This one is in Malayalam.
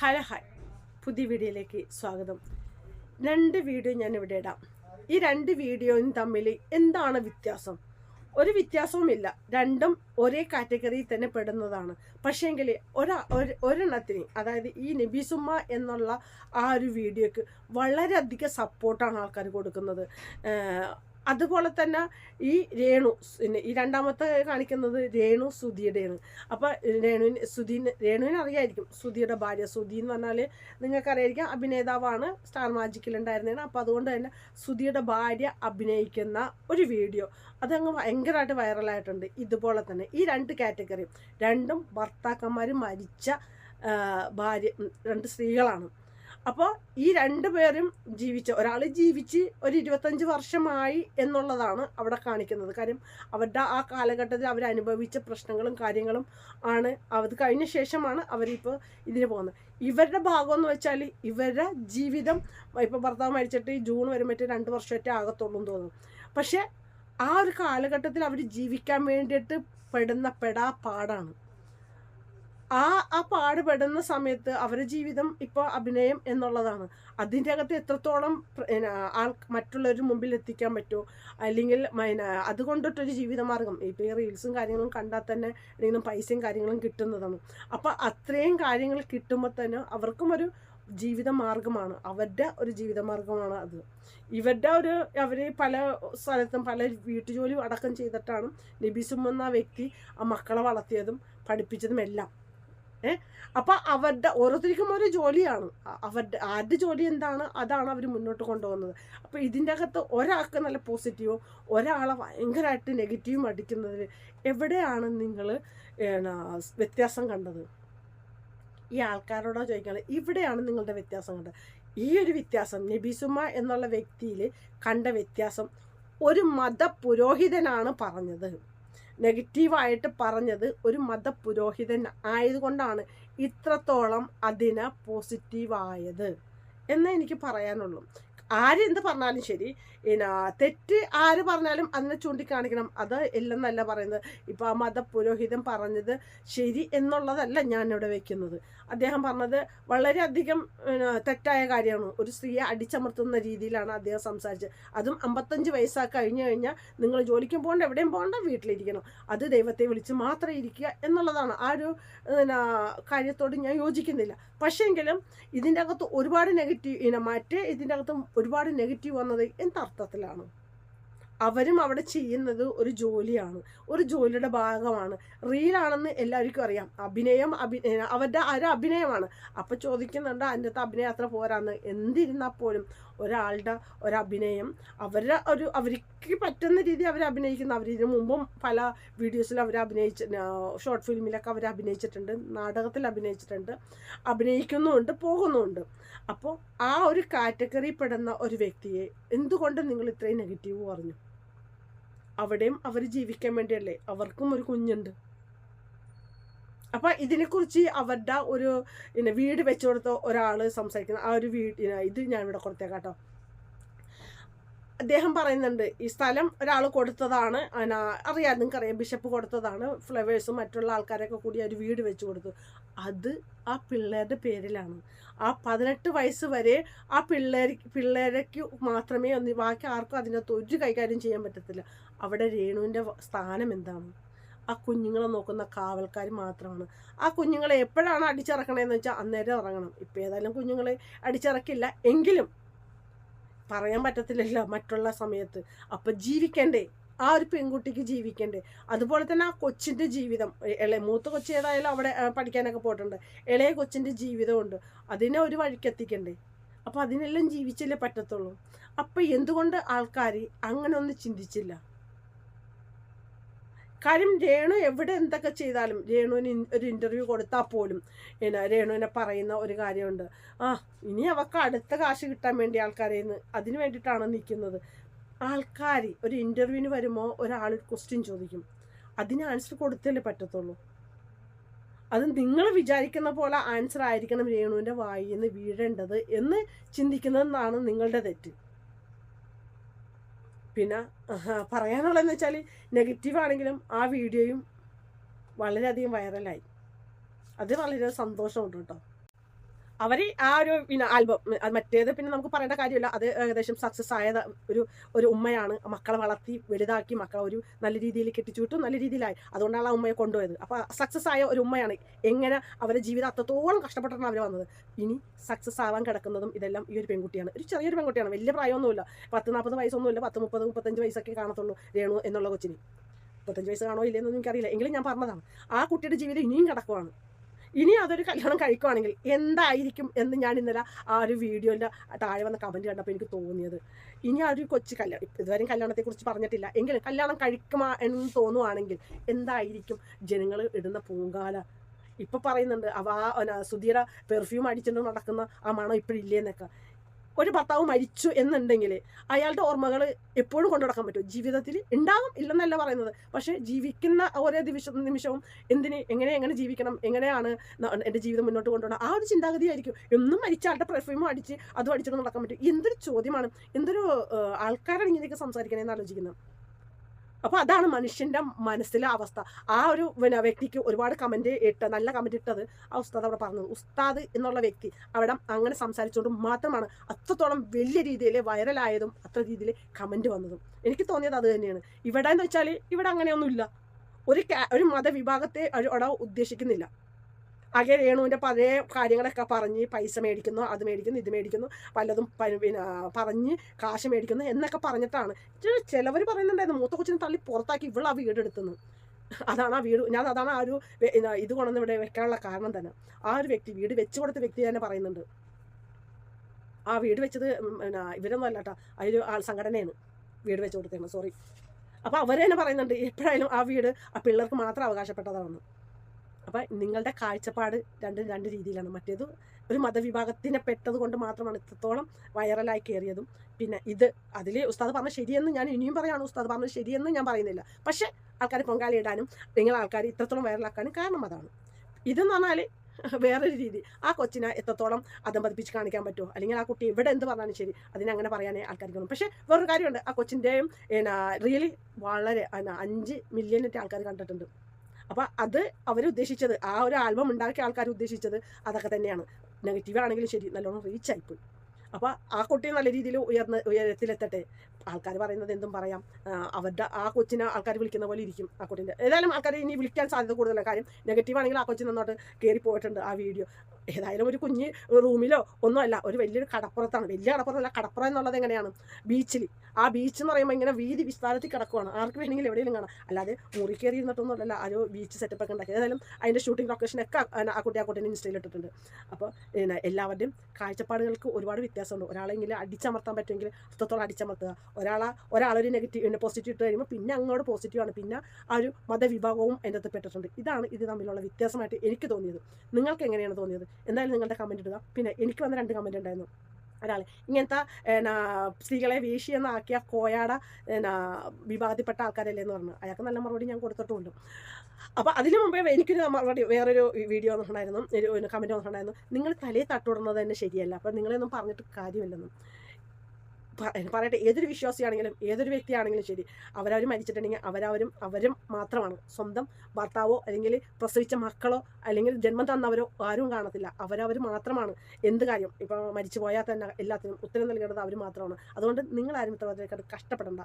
Hello hi. പുതിയ വീഡിയോയിലേക്ക് സ്വാഗതം. രണ്ട് വീഡിയോ ഞാൻ ഇവിടെ ഇടാം. ഈ രണ്ട് വീഡിയോയും തമ്മിൽ എന്താണ് വ്യത്യാസം? ഒരു വ്യത്യാസവുമില്ല. രണ്ടും ഒരേ കാറ്റഗറിയിൽ തന്നെ പെടുന്നതാണ്. പക്ഷേങ്കിൽ ഒരാ ഒരു ഒരെണ്ണത്തിന് അതായത് ഈ നബീസുമ്മ എന്നുള്ള ആ ഒരു വീഡിയോക്ക് വളരെയധികം സപ്പോർട്ടാണ് ആൾക്കാർ കൊടുക്കുന്നത്. അതുപോലെ തന്നെ ഈ രേണു പിന്നെ ഈ രണ്ടാമത്തെ കാണിക്കുന്നത് രേണു സുധിയുടെയാണ്. അപ്പോൾ രേണുവിന് സുധീന് രേണുവിന് അറിയായിരിക്കും. സുധിയുടെ ഭാര്യ സുധി എന്ന് പറഞ്ഞാൽ നിങ്ങൾക്കറിയായിരിക്കും അഭിനേതാവാണ് സ്റ്റാർ മാജിക്കിൽ ഉണ്ടായിരുന്നതാണ്. അപ്പോൾ അതുകൊണ്ട് തന്നെ സുധിയുടെ ഭാര്യ അഭിനയിക്കുന്ന ഒരു വീഡിയോ അതങ്ങ് ഭയങ്കരമായിട്ട് വൈറലായിട്ടുണ്ട്. ഇതുപോലെ തന്നെ ഈ രണ്ട് കാറ്റഗറിയും. രണ്ടും ഭർത്താക്കന്മാർ മരിച്ച ഭാര്യ രണ്ട് സ്ത്രീകളാണ്. അപ്പോൾ ഈ രണ്ടു പേരും ജീവിച്ച ഒരാൾ ജീവിച്ച് ഒരു ഇരുപത്തഞ്ച് വർഷമായി എന്നുള്ളതാണ് അവിടെ കാണിക്കുന്നത്. കാര്യം അവരുടെ ആ കാലഘട്ടത്തിൽ അവർ അനുഭവിച്ച പ്രശ്നങ്ങളും കാര്യങ്ങളും ആണ്. അത് കഴിഞ്ഞ ശേഷമാണ് അവരിപ്പോൾ ഇതിന് പോകുന്നത്. ഇവരുടെ ഭാഗം എന്ന് വെച്ചാൽ ഇവരുടെ ജീവിതം ഇപ്പോൾ ഭർത്താവ് മരിച്ചിട്ട് ജൂൺ വരുമ്പോഴത്തെ രണ്ട് വർഷമൊക്കെ ആകത്തുള്ളൂ എന്ന് തോന്നുന്നു. പക്ഷേ ആ ഒരു കാലഘട്ടത്തിൽ അവർ ജീവിക്കാൻ വേണ്ടിയിട്ട് പെടുന്ന പെടാ പാടാണ്. ആ ആ പാടുപെടുന്ന സമയത്ത് അവരുടെ ജീവിതം ഇപ്പോൾ അഭിനയം എന്നുള്ളതാണ്. അതിന്റെ അകത്ത് എത്രത്തോളം ആൾ മറ്റുള്ളവരുടെ മുമ്പിൽ എത്തിക്കാൻ പറ്റുമോ? അല്ലെങ്കിൽ അതുകൊണ്ടിട്ടൊരു ജീവിതമാർഗം. ഇപ്പോൾ ഈ റീൽസും കാര്യങ്ങളും കണ്ടാൽ തന്നെ എന്തെങ്കിലും പൈസയും കാര്യങ്ങളും കിട്ടുന്നതാണ്. അപ്പോൾ അത്രയും കാര്യങ്ങൾ കിട്ടുമ്പോൾ തന്നെ അവർക്കും ഒരു ജീവിതമാർഗമാണ്. അവരുടെ ഒരു ജീവിതമാർഗമാണ് അത്. ഇവരുടെ ഒരു അവർ പല സ്ഥലത്തും പല വീട്ടുജോലി അടക്കം ചെയ്തിട്ടാണ് നബീസും എന്ന വ്യക്തി ആ മക്കളെ വളർത്തിയതും പഠിപ്പിച്ചതും എല്ലാം ഏ? അപ്പം അവരുടെ ഓരോരുത്തർക്കും ഓരോ ജോലിയാണ്. അവരുടെ ആരുടെ ജോലി എന്താണ്? അതാണ് അവർ മുന്നോട്ട് കൊണ്ടുപോകുന്നത്. അപ്പോൾ ഇതിന്റെ അകത്ത് ഒരാൾക്ക് നല്ല പോസിറ്റീവും ഒരാളെ ഭയങ്കരമായിട്ട് നെഗറ്റീവും അടിക്കുന്നതിൽ എവിടെയാണ് നിങ്ങൾ വ്യത്യാസം കണ്ടത്? ഈ ആൾക്കാരോടോ ചോദിക്കാണ് ഇവിടെയാണ് നിങ്ങളുടെ വ്യത്യാസം കണ്ടത്. ഈ ഒരു വ്യത്യാസം നബീസുമ എന്നുള്ള വ്യക്തിയിൽ കണ്ട വ്യത്യാസം ഒരു മത പുരോഹിതനാണ് പറഞ്ഞത്. നെഗറ്റീവായിട്ട് പറഞ്ഞത് ഒരു മത പുരോഹിതൻ ആയതുകൊണ്ടാണ് ഇത്രത്തോളം അതിന് പോസിറ്റീവായത് എന്നേ എനിക്ക് പറയാനുള്ളൂ. ആരെന്ത് പറഞ്ഞാലും ശരി. പിന്നെ തെറ്റ് ആര് പറഞ്ഞാലും അതിനെ ചൂണ്ടിക്കാണിക്കണം. അത് ഇല്ലെന്നല്ല പറയുന്നത്. ഇപ്പോൾ ആ മത പുരോഹിതൻ പറഞ്ഞത് ശരി എന്നുള്ളതല്ല ഞാൻ ഇവിടെ വെക്കുന്നത്. അദ്ദേഹം പറഞ്ഞത് വളരെയധികം തെറ്റായ കാര്യമാണ്. ഒരു സ്ത്രീയെ അടിച്ചമർത്തുന്ന രീതിയിലാണ് അദ്ദേഹം സംസാരിച്ചത്. അതും അമ്പത്തഞ്ച് വയസ്സാ കഴിഞ്ഞു കഴിഞ്ഞാൽ നിങ്ങൾ ജോലിക്കും പോകണ്ട എവിടെയും പോകണ്ട വീട്ടിലിരിക്കണം. അത് ദൈവത്തെ വിളിച്ച് മാത്രം ഇരിക്കുക എന്നുള്ളതാണ്. ആ ഒരു കാര്യത്തോട് ഞാൻ യോജിക്കുന്നില്ല. പക്ഷേങ്കിലും ഇതിന്റെ അകത്ത് ഒരുപാട് നെഗറ്റീവ് ഇനം മറ്റേ ഇതിന്റെ അകത്ത് ഒരുപാട് നെഗറ്റീവ് വന്നത് എന്തർത്ഥത്തിലാണ് അവരും അവിടെ ചെയ്യുന്നത് ഒരു ജോലിയാണ്. ഒരു ജോലിയുടെ ഭാഗമാണ്. റീലാണെന്ന് എല്ലാവർക്കും അറിയാം. അഭിനയം അഭിനയ അവരുടെ ആ ഒരു അഭിനയമാണ്. അപ്പം ചോദിക്കുന്നുണ്ട് അതിന്റെ അകത്ത് അഭിനയം അത്ര പോരാന്ന്? എന്തിരുന്നാൽ പോലും ഒരാളുടെ ഒരഭിനയം അവരുടെ ഒരു അവർക്ക് പറ്റുന്ന രീതി അവർ അഭിനയിക്കുന്നു. അവർ ഇതിനു മുമ്പും പല വീഡിയോസിൽ അവർ അഭിനയിച്ച ഷോർട്ട് ഫിലിമിലൊക്കെ അവർ അഭിനയിച്ചിട്ടുണ്ട് നാടകത്തിൽ അഭിനയിച്ചിട്ടുണ്ട് അഭിനയിക്കുന്നുമുണ്ട് പോകുന്നുമുണ്ട്. അപ്പോൾ ആ ഒരു കാറ്റഗറി പെടുന്ന ഒരു വ്യക്തിയെ എന്തുകൊണ്ട് നിങ്ങൾ ഇത്രയും നെഗറ്റീവ് പറഞ്ഞു? അവിടെയും അവർ ജീവിക്കാൻ വേണ്ടിയല്ലേ? അവർക്കും ഒരു കുഞ്ഞുണ്ട്. അപ്പം ഇതിനെക്കുറിച്ച് അവരുടെ ഒരു പിന്നെ വീട് വെച്ചു കൊടുത്ത ഒരാൾ സംസാരിക്കുന്ന ആ ഒരു വീട് ഇത് ഞാനിവിടെ ഇവിടെ കൊടുത്തേക്കാം കേട്ടോ. അദ്ദേഹം പറയുന്നുണ്ട് ഈ സ്ഥലം ഒരാൾ കൊടുത്തതാണ്. അറിയാം നിങ്ങൾക്കറിയാം ബിഷപ്പ് കൊടുത്തതാണ്. ഫ്ലവേഴ്സും മറ്റുള്ള ആൾക്കാരൊക്കെ കൂടി ഒരു വീട് വെച്ച് കൊടുത്തു. അത് ആ പിള്ളേരുടെ പേരിലാണ്. ആ പതിനെട്ട് വയസ്സ് വരെ ആ പിള്ളേർ പിള്ളേർക്ക് മാത്രമേ ഒന്ന് ബാക്കി ആർക്കും അതിനകത്ത് ഒരു കൈകാര്യം ചെയ്യാൻ പറ്റത്തില്ല. അവിടെ രേണുവിന്റെ സ്ഥാനം എന്താണ്? ആ കുഞ്ഞുങ്ങളെ നോക്കുന്ന കാവൽക്കാർ മാത്രമാണ്. ആ കുഞ്ഞുങ്ങളെ എപ്പോഴാണ് അടിച്ചിറക്കണേന്ന് വെച്ചാൽ അന്നേരം ഇറങ്ങണം. ഇപ്പം ഏതായാലും കുഞ്ഞുങ്ങളെ അടിച്ചിറക്കില്ല. എങ്കിലും പറയാൻ പറ്റത്തില്ലല്ലോ മറ്റുള്ള സമയത്ത്. അപ്പം ജീവിക്കണ്ടേ? ആ ഒരു പെൺകുട്ടിക്ക് ജീവിക്കണ്ടേ? അതുപോലെ തന്നെ ആ കൊച്ചിന്റെ ജീവിതം. ഇളയ മൂത്ത കൊച്ചി ഏതായാലും അവിടെ പഠിക്കാനൊക്കെ പോയിട്ടുണ്ട്. ഇളയ കൊച്ചിന്റെ ജീവിതമുണ്ട്. അതിനെ ഒരു വഴിക്കെത്തിക്കണ്ടേ? അപ്പം അതിനെല്ലാം ജീവിച്ചല്ലേ പറ്റത്തുള്ളൂ. അപ്പം എന്തുകൊണ്ട് ആൾക്കാർ അങ്ങനെ ഒന്ന് ചിന്തിച്ചില്ല? കാര്യം രേണു എവിടെ എന്തൊക്കെ ചെയ്താലും രേണുവിന് ഒരു ഇന്റർവ്യൂ കൊടുത്താൽ പോലും പിന്നെ രേണുവിനെ പറയുന്ന ഒരു കാര്യമുണ്ട്. ആ ഇനി അവൾക്ക് അടുത്ത കാശ് കിട്ടാൻ വേണ്ടി ആൾക്കാരെ അതിന് വേണ്ടിയിട്ടാണ് നിൽക്കുന്നത് ആൾക്കാർ ഒരു ഇന്റർവ്യൂവിന് വരുമ്പോൾ ഒരാൾ ക്വസ്റ്റ്യൻ ചോദിക്കും. അതിന് ആൻസർ കൊടുത്തല്ലേ പറ്റത്തുള്ളൂ. അത് നിങ്ങൾ വിചാരിക്കുന്ന പോലെ ആൻസർ ആയിരിക്കണം രേണുവിന്റെ വായിൽ നിന്ന് വീഴേണ്ടത് എന്ന് ചിന്തിക്കുന്നതെന്നാണ് നിങ്ങളുടെ തെറ്റ്. പിന്നെ പറയാനുള്ളതെന്ന് വെച്ചാൽ നെഗറ്റീവ് ആണെങ്കിലും ആ വീഡിയോയും വളരെയധികം വൈറലായി അത് വളരെ സന്തോഷമുണ്ട് കേട്ടോ. അവർ ആ ഒരു പിന്നെ ആൽബം അത് മറ്റേത് പിന്നെ നമുക്ക് പറയേണ്ട കാര്യമില്ല. അത് ഏകദേശം സക്സസ് ആയ ഒരു ഒരു ഉമ്മയാണ്. മക്കളെ വളർത്തി വലുതാക്കി മക്കളെ ഒരു നല്ല രീതിയിൽ കെട്ടിച്ചു വിട്ടു നല്ല രീതിയിലായി. അതുകൊണ്ടാണ് ആ ഉമ്മയെ കൊണ്ടുപോയത്. അപ്പോൾ സക്സസ് ആയ ഒരു ഉമ്മയാണ് എങ്ങനെ അവരുടെ ജീവിതം അത്രത്തോളം കഷ്ടപ്പെട്ടിട്ടാണ് അവർ വന്നത്. ഇനി സക്സസ് ആവാൻ കിടക്കുന്നതും ഇതെല്ലാം ഈ ഒരു പെൺകുട്ടിയാണ്. ഒരു ചെറിയൊരു പെൺകുട്ടിയാണ്. വലിയ പ്രായമൊന്നുമില്ല. പത്ത് നാൽപ്പത് വയസ്സൊന്നുമില്ല. പത്ത് മുപ്പത് മുപ്പത്തഞ്ച് വയസ്സൊക്കെ കാണത്തുള്ളൂ രേണു എന്നുള്ള കൊച്ചിന്. മുപ്പത്തഞ്ച് വയസ്സ് കാണോ ഇല്ലെന്നൊന്നും എനിക്കറിയില്ല. എങ്കിലും ഞാൻ പറഞ്ഞതാണ്. ആ കുട്ടിയുടെ ജീവിതം ഇനിയും കിടക്കുവാണ്. ഇനി അതൊരു കല്യാണം കഴിക്കുവാണെങ്കിൽ എന്തായിരിക്കും എന്ന് ഞാൻ ഇന്നലെ ആ ഒരു വീഡിയോന്റെ താഴെ വന്ന കമന്റ് കണ്ടപ്പോൾ എനിക്ക് തോന്നിയത്. ഇനി ആ ഒരു കൊച്ചു കല്യാണം ഇതുവരെയും കല്യാണത്തെക്കുറിച്ച് പറഞ്ഞിട്ടില്ല. എങ്കിലും കല്യാണം കഴിക്കുമാ എന്ന് തോന്നുവാണെങ്കിൽ എന്തായിരിക്കും ജനങ്ങൾ ഇടുന്ന പൂങ്കാല? ഇപ്പം പറയുന്നുണ്ട് അവ സുധീര പെർഫ്യൂം അടിച്ചിട്ട് നടക്കുന്ന ആ മണം ഇപ്പോഴില്ലേന്നൊക്കെ ഒരു ഭർത്താവ് മരിച്ചു എന്നുണ്ടെങ്കിൽ അയാളുടെ ഓർമ്മകൾ എപ്പോഴും കൊണ്ടു നടക്കാൻ പറ്റും. ജീവിതത്തിൽ ഉണ്ടാകും ഇല്ലെന്നല്ല പറയുന്നത്. പക്ഷേ ജീവിക്കുന്ന ഓരോ നിമിഷം നിമിഷവും എന്തിന് എങ്ങനെ എങ്ങനെ ജീവിക്കണം എങ്ങനെയാണ് എന്റെ ജീവിതം മുന്നോട്ട് കൊണ്ടുപോകണം ആ ഒരു ചിന്താഗതിയായിരിക്കും. എന്നും മരിച്ച ആളുടെ പെർഫ്യൂമും അടിച്ച് അതും അടിച്ചിട്ട് നടക്കാൻ പറ്റും. എന്തൊരു ചോദ്യമാണ്. എന്തൊരു ആൾക്കാരാണ് ഇങ്ങനെയൊക്കെ സംസാരിക്കണേന്ന് ആലോചിക്കുന്നത്? അപ്പോൾ അതാണ് മനുഷ്യന്റെ മനസ്സിലെ അവസ്ഥ. ആ ഒരു പിന്നെ വ്യക്തിക്ക് ഒരുപാട് കമന്റ് ഇട്ട് നല്ല കമന്റ് ഇട്ടത് ആ ഉസ്താദ് അവിടെ പറഞ്ഞത് ഉസ്താദ് എന്നുള്ള വ്യക്തി അവിടെ അങ്ങനെ സംസാരിച്ചുകൊണ്ട് മാത്രമാണ് അത്രത്തോളം വലിയ രീതിയിൽ വൈറലായതും അത്ര രീതിയിൽ കമന്റ് വന്നതും. എനിക്ക് തോന്നിയത് അത് തന്നെയാണ്. ഇവിടെ എന്ന് വെച്ചാൽ ഇവിടെ അങ്ങനെയൊന്നുമില്ല. ഒരു ഒരു മതവിഭാഗത്തെ അവിടെ ഉദ്ദേശിക്കുന്നില്ല. ആകെ രേണുവിന്റെ പഴയ കാര്യങ്ങളൊക്കെ പറഞ്ഞ് പൈസ മേടിക്കുന്നു അത് മേടിക്കുന്നു ഇത് മേടിക്കുന്നു പലതും പിന്നെ പറഞ്ഞ് കാശ് മേടിക്കുന്നു എന്നൊക്കെ പറഞ്ഞിട്ടാണ്. ചിലവർ പറയുന്നുണ്ടായിരുന്നു മൂത്ത കൊച്ചിനെ തള്ളി പുറത്താക്കി വീട് എടുത്തുന്നു അതാണ് ആ വീട് ഞാൻ അതാണ് ആ ഒരു ഇത് കൊണ്ടുവന്ന് ഇവിടെ വെക്കാനുള്ള കാരണം തന്നെ. ആ ഒരു വ്യക്തി വീട് വെച്ചു കൊടുത്ത വ്യക്തി തന്നെ പറയുന്നുണ്ട്. ആ വീട് വെച്ചത് പിന്നെ ഇവരൊന്നും അല്ല കേട്ടോ അതിൽ ആൾ സംഘടനയാണ് വീട് വെച്ച് കൊടുത്തതാണ് സോറി അപ്പോൾ അവർ തന്നെ പറയുന്നുണ്ട് എപ്പോഴായാലും ആ വീട് ആ പിള്ളേർക്ക് മാത്രം അവകാശപ്പെട്ടതാണ് അപ്പം നിങ്ങളുടെ കാഴ്ചപ്പാട് രണ്ട് രണ്ട് രീതിയിലാണ്. മറ്റേത് ഒരു മതവിഭാഗത്തിനെ പെട്ടത് കൊണ്ട് മാത്രമാണ് ഇത്രത്തോളം വൈറലായി കയറിയതും പിന്നെ ഇത് അതിൽ ഉസ്താദ് പറഞ്ഞ ശരിയെന്ന് ഞാൻ ഇനിയും പറയാണ്. ഉസ്താദ് പറഞ്ഞത് ശരിയെന്ന് ഞാൻ പറയുന്നില്ല. പക്ഷേ ആൾക്കാർ പൊങ്കാലയിടാനും നിങ്ങൾ ആൾക്കാർ ഇത്രത്തോളം വൈറലാക്കാനും കാരണം അതാണ്. ഇതെന്ന് പറഞ്ഞാൽ വേറൊരു രീതി. ആ കൊച്ചിനെ എത്രത്തോളം അതം പതിപ്പിച്ച് കാണിക്കാൻ പറ്റുമോ അല്ലെങ്കിൽ ആ കുട്ടി ഇവിടെ എന്ത് പറഞ്ഞാലും ശരി അതിനെ അങ്ങനെ പറയാനേ ആൾക്കാർക്ക് തോന്നും. പക്ഷേ വേറൊരു കാര്യമുണ്ട്. ആ കൊച്ചിന്റെയും റിയലി വളരെ അഞ്ച് മില്യണിന്റെ ആൾക്കാർ കണ്ടിട്ടുണ്ട്. അപ്പോൾ അത് അവർ ഉദ്ദേശിച്ചത് ആ ഒരു ആൽബം ഉണ്ടാക്കിയ ആൾക്കാർ ഉദ്ദേശിച്ചത് അതൊക്കെ തന്നെയാണ്. നെഗറ്റീവ് ആണെങ്കിലും ശരി നല്ലോണം റീച്ച് ആയിപ്പോയി അപ്പോൾ ആ കുട്ടി നല്ല രീതിയിൽ ഉയർന്ന് ഉയരത്തിലെത്തട്ടെ. ആൾക്കാർ പറയുന്നത് എന്തും പറയാം. അവരുടെ ആ കൊച്ചിനെ ആൾക്കാർ വിളിക്കുന്ന പോലെ ഇരിക്കും ആ കുട്ടീന്റെ. ഏതായാലും ആൾക്കാർ ഇനി വിളിക്കാൻ സാധ്യത കൂടുതലാണ്. കാര്യം നെഗറ്റീവ് ആണെങ്കിൽ ആ കൊച്ചിന് നന്നോട്ട് കയറി പോയിട്ടുണ്ട് ആ വീഡിയോ ഏതായാലും ഒരു കുഞ്ഞ് റൂമിലോ ഒന്നുമല്ല ഒരു വലിയൊരു കടപ്പുറത്താണ്. വലിയ കടപ്പുറമല്ല കടപ്പുറം എന്നുള്ളത് എങ്ങനെയാണ്? ബീച്ചിൽ ആ ബീച്ച് എന്ന് പറയുമ്പോൾ ഇങ്ങനെ വീതി വിസ്താരത്തിൽ കിടക്കുവാണ്. ആർക്ക് വേണമെങ്കിലും എവിടെയെങ്കിലും കാണാം. അല്ലാതെ മുറി കയറി ആ ഒരു ബീച്ച് സെറ്റപ്പ് ഒക്കെ ഉണ്ടാക്കി ഏതായാലും അതിന്റെ ഷൂട്ടിംഗ് ലൊക്കേഷനൊക്കെ ആ- കുട്ടി ആ കുട്ടീനെ ഇൻസ്റ്റയിൽ ഇട്ടിട്ടുണ്ട്. അപ്പോൾ എല്ലാവരുടെയും കാഴ്ചപ്പാടുകൾക്ക് ഒരുപാട് വ്യത്യാസമുണ്ട്. ഒരാളെങ്കിലും അടിച്ചമർത്താൻ പറ്റുമെങ്കിൽ അത്രത്തോളം അടിച്ചമർത്തുക. ഒരാളെ ഒരാളൊരു നെഗറ്റീവ് പോസിറ്റീവ് ഇട്ട് കഴിയുമ്പോൾ പിന്നെ അങ്ങോട്ട് പോസിറ്റീവാണ് പിന്നെ ആ ഒരു മതവിഭാഗവും അതിന്റെ അകത്ത് പെട്ടിട്ടുണ്ട്. ഇതാണ് ഇത് തമ്മിലുള്ള വ്യത്യാസമായിട്ട് എനിക്ക് തോന്നിയത്. നിങ്ങൾക്ക് എങ്ങനെയാണ് തോന്നിയത്? എന്തായാലും നിങ്ങളുടെ കമന്റ് ഇടുക. പിന്നെ എനിക്ക് വന്ന രണ്ട് കമന്റ് ഉണ്ടായിരുന്നു. ഒരാൾ ഇങ്ങനത്തെ എന്നാ സ്ത്രീകളെ വീശിയെന്നാക്കിയ കോയാട എന്നാ വിഭാഗത്തിൽപ്പെട്ട ആൾക്കാരല്ലേ? എന്ന് പറഞ്ഞു. അയാൾക്ക് നല്ല മറുപടി ഞാൻ കൊടുത്തിട്ടുമുണ്ട് അപ്പോൾ അതിന് മുമ്പേ എനിക്കൊരു മറുപടി വേറൊരു വീഡിയോ വന്നിട്ടുണ്ടായിരുന്നു. ഒരു കമന്റ് വന്നിട്ടുണ്ടായിരുന്നു. നിങ്ങൾ തലയിൽ തട്ടുവിടുന്നത് തന്നെ ശരിയല്ല. അപ്പോൾ നിങ്ങളെയൊന്നും പറഞ്ഞിട്ട് കാര്യമില്ലെന്നും. പറയട്ടെ ഏതൊരു വിശ്വാസിയാണെങ്കിലും ഏതൊരു വ്യക്തിയാണെങ്കിലും ശരി അവരവർ മരിച്ചിട്ടുണ്ടെങ്കിൽ അവരവരും അവരും മാത്രമാണ്. സ്വന്തം ഭർത്താവോ അല്ലെങ്കിൽ പ്രസവിച്ച മക്കളോ അല്ലെങ്കിൽ ജന്മം തന്നവരോ ആരും കാണത്തില്ല. അവരവർ മാത്രമാണ് എന്ത് കാര്യം. ഇപ്പോൾ മരിച്ചു പോയാൽ തന്നെ എല്ലാത്തിനും ഉത്തരം നൽകേണ്ടത് അവർ മാത്രമാണ്. അതുകൊണ്ട് നിങ്ങളാരും ഇത്ര കഷ്ടപ്പെടേണ്ട.